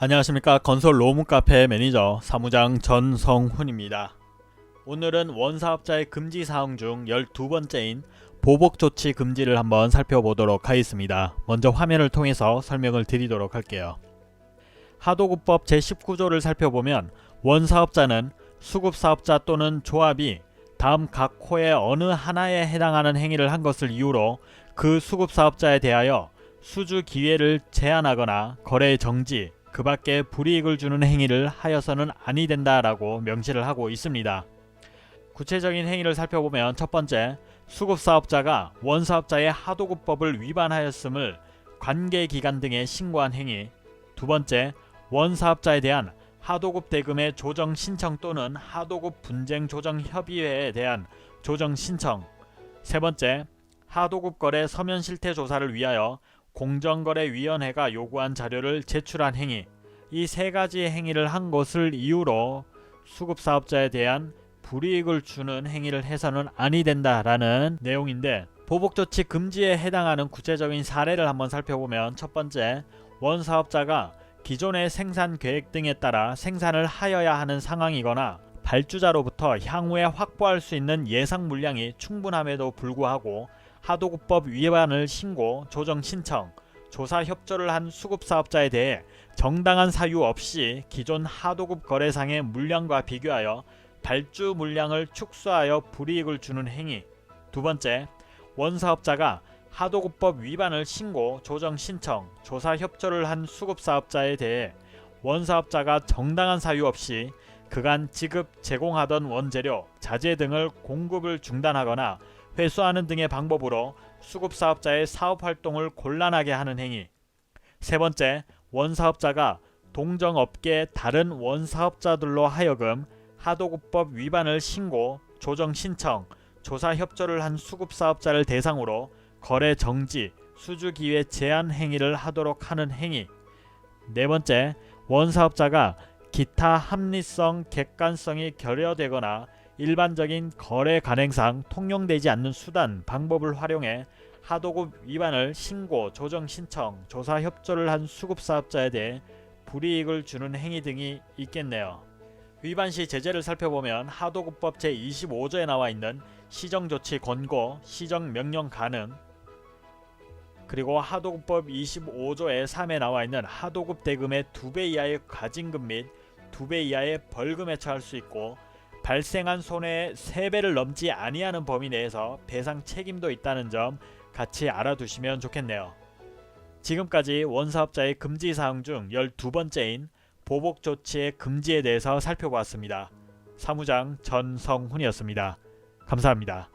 안녕하십니까 건설 로무 카페 매니저 사무장 전성훈입니다. 오늘은 원사업자의 금지 사항 중 12번째인 보복 조치 금지를 한번 살펴보도록 하겠습니다. 먼저 화면을 통해서 설명을 드리도록 할게요. 하도급법 제19조를 살펴보면 원사업자는 수급사업자 또는 조합이 다음 각 호의 어느 하나에 해당하는 행위를 한 것을 이유로 그 수급사업자에 대하여 수주 기회를 제한하거나 거래 정지, 그 밖에 불이익을 주는 행위를 하여서는 아니 된다라고 명시를 하고 있습니다. 구체적인 행위를 살펴보면 첫 번째, 수급사업자가 원사업자의 하도급법을 위반하였음을 관계기관 등에 신고한 행위. 두 번째, 원사업자에 대한 하도급 대금의 조정 신청 또는 하도급 분쟁 조정 협의회에 대한 조정 신청. 세 번째, 하도급 거래 서면 실태 조사를 위하여 공정거래위원회가 요구한 자료를 제출한 행위. 이 세 가지 행위를 한 것을 이유로 수급사업자에 대한 불이익을 주는 행위를 해서는 아니 된다라는 내용인데 보복조치 금지에 해당하는 구체적인 사례를 한번 살펴보면 첫 번째 원사업자가 기존의 생산 계획 등에 따라 생산을 하여야 하는 상황이거나 발주자로부터 향후에 확보할 수 있는 예상 물량이 충분함에도 불구하고 하도급법 위반을 신고 조정 신청 조사 협조를 한 수급 사업자에 대해 정당한 사유 없이 기존 하도급 거래상의 물량과 비교하여 발주 물량을 축소하여 불이익을 주는 행위. 두 번째, 원사업자가 하도급법 위반을 신고 조정 신청 조사 협조를 한 수급 사업자에 대해 원사업자가 정당한 사유 없이 그간 지급 제공하던 원재료, 자재 등을 공급을 중단하거나 회수하는 등의 방법으로 수급 사업자의 사업 활동을 곤란하게 하는 행위. 세 번째, 원사업자가 동정업계 다른 원사업자들로 하여금 하도급법 위반을 신고 조정 신청, 조사 협조를 한 수급 사업자를 대상으로 거래 정지, 수주 기회 제한 행위를 하도록 하는 행위. 네 번째, 원사업자가 기타 합리성, 객관성이 결여되거나 일반적인 거래 간행상 통용되지 않는 수단, 방법을 활용해 하도급 위반을 신고, 조정 신청, 조사 협조를 한 수급 사업자에 대해 불이익을 주는 행위 등이 있겠네요. 위반 시 제재를 살펴보면 하도급법 제25조에 나와 있는 시정조치 권고, 시정명령 가능, 그리고 하도급법 25조의 3에 나와 있는 하도급 대금의 2배 이하의 과징금 및 2배 이하의 벌금에 처할 수 있고 발생한 손해의 3배를 넘지 아니하는 범위 내에서 배상 책임도 있다는 점 같이 알아두시면 좋겠네요. 지금까지 원사업자의 금지 사항 중 12번째인 보복 조치의 금지에 대해서 살펴보았습니다. 사무장 전성훈이었습니다. 감사합니다.